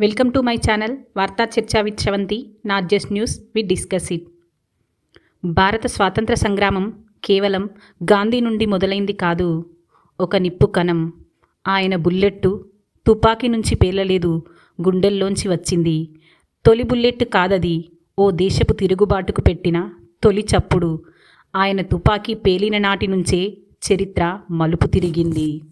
Welcome to my channel వార్తా చర్చా with శవంతి not just news we discuss it. భారత స్వాతంత్ర సంగ్రామం కేవలం గాంధీ నుండి మొదలైంది కాదు ఒక నిప్పు కణం. ఆయన బుల్లెట్టు తుపాకీ నుంచి పేలలేదు గుండెల్లోంచి వచ్చింది. తొలి బుల్లెట్ కాదది ఓ దేశపు తిరుగుబాటుకు పెట్టిన తొలి చప్పుడు. ఆయన తుపాకీ పేలిన నాటి నుంచే చరిత్ర మలుపు తిరిగింది.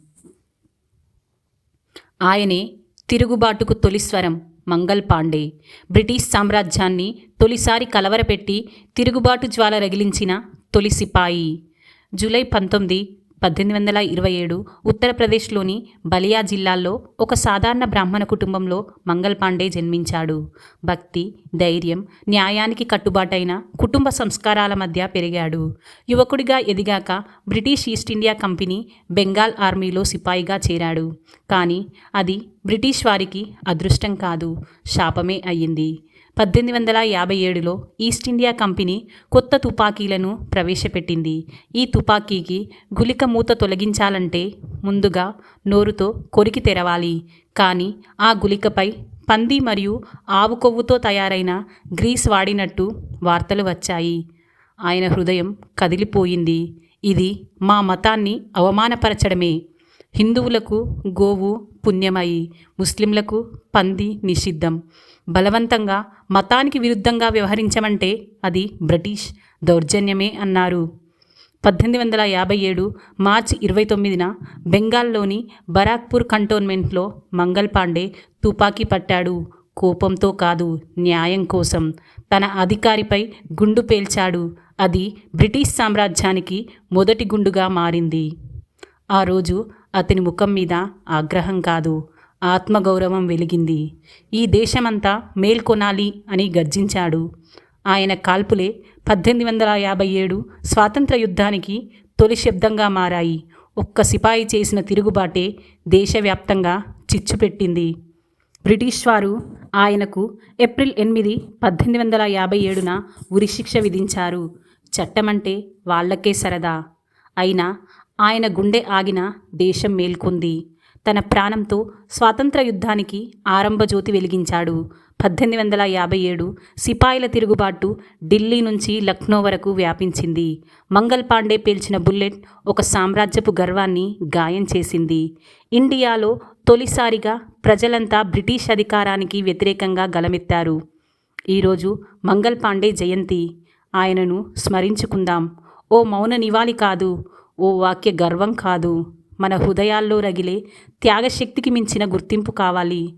ఆయనే తిరుగుబాటుకు తొలి స్వరం మంగల్ పాండే. బ్రిటిష్ సామ్రాజ్యాన్ని తొలిసారి కలవరపెట్టి తిరుగుబాటు జ్వాల రగిలించిన తొలి సిపాయి. జూలై పంతొమ్మిది పద్దెనిమిది వందల ఇరవై ఏడు ఉత్తరప్రదేశ్లోని బలియా జిల్లాలో ఒక సాధారణ బ్రాహ్మణ కుటుంబంలో మంగల్ పాండే జన్మించాడు. భక్తి ధైర్యం న్యాయానికి కట్టుబాటైన కుటుంబ సంస్కారాల మధ్య పెరిగాడు. యువకుడిగా ఎదిగాక British East India Company Bengal ఆర్మీలో సిపాయిగా చేరాడు. కానీ అది బ్రిటిష్ వారికి అదృష్టం కాదు శాపమే అయ్యింది. పద్దెనిమిది వందల యాభై ఏడులో ఈస్ట్ ఇండియా కంపెనీ కొత్త తుపాకీలను ప్రవేశపెట్టింది. ఈ తుపాకీకి గులిక మూత తొలగించాలంటే ముందుగా నోరుతో కొరికి తెరవాలి. కానీ ఆ గులికపై పంది మరియు ఆవు కొవ్వుతో తయారైన గ్రీస్ వాడినట్టు వార్తలు వచ్చాయి. ఆయన హృదయం కదిలిపోయింది. ఇది మా మతాన్ని అవమానపరచడమే. హిందువులకు గోవు పుణ్యమయి ముస్లింలకు పంది నిషిద్ధం. బలవంతంగా మతానికి విరుద్ధంగా వ్యవహరించమంటే అది బ్రిటిష్ దౌర్జన్యమే అన్నారు. పద్దెనిమిది వందల యాభై ఏడు మార్చి ఇరవై తొమ్మిదిన బెంగాల్లోని బరాక్పూర్ కంటోన్మెంట్లో మంగల్ పాండే తుపాకీ పట్టాడు. కోపంతో కాదు న్యాయం కోసం. తన అధికారిపై గుండు పేల్చాడు. అది బ్రిటిష్ సామ్రాజ్యానికి మొదటి గుండుగా మారింది. ఆ రోజు అతని ముఖం మీద ఆగ్రహం కాదు ఆత్మగౌరవం వెలిగింది. ఈ దేశమంతా మేల్కొనాలి అని గర్జించాడు. ఆయన కాల్పులే పద్దెనిమిది వందల యాభై ఏడు స్వాతంత్ర యుద్ధానికి తొలి శబ్దంగా మారాయి. ఒక్క సిపాయి చేసిన తిరుగుబాటే దేశవ్యాప్తంగా చిచ్చుపెట్టింది బ్రిటిష్ వారు ఆయనకు ఏప్రిల్ ఎనిమిది పద్దెనిమిది వందల యాభై ఏడున ఉరిశిక్ష విధించారు. చట్టమంటే వాళ్ళకే సరదా. అయినా ఆయన గుండె ఆగిన దేశం మేల్కొంది. తన ప్రాణంతో స్వాతంత్ర యుద్ధానికి ఆరంభజ్యోతి వెలిగించాడు. పద్దెనిమిది వందల యాభై ఏడు సిపాయిల తిరుగుబాటు ఢిల్లీ నుంచి లక్నో వరకు వ్యాపించింది. మంగల్ పాండే పేల్చిన బుల్లెట్ ఒక సామ్రాజ్యపు గర్వాన్ని గాయం చేసింది. ఇండియాలో తొలిసారిగా ప్రజలంతా బ్రిటిష్ అధికారానికి వ్యతిరేకంగా గలమెత్తారు. ఈరోజు మంగల్ పాండే జయంతి. ఆయనను స్మరించుకుందాం. ఓ మౌన నివాళి కాదు. ఓ వాక్య గర్వం కాదు. మన హృదయాల్లో రగిలే త్యాగశక్తికి మించిన గుర్తింపు కావాలి.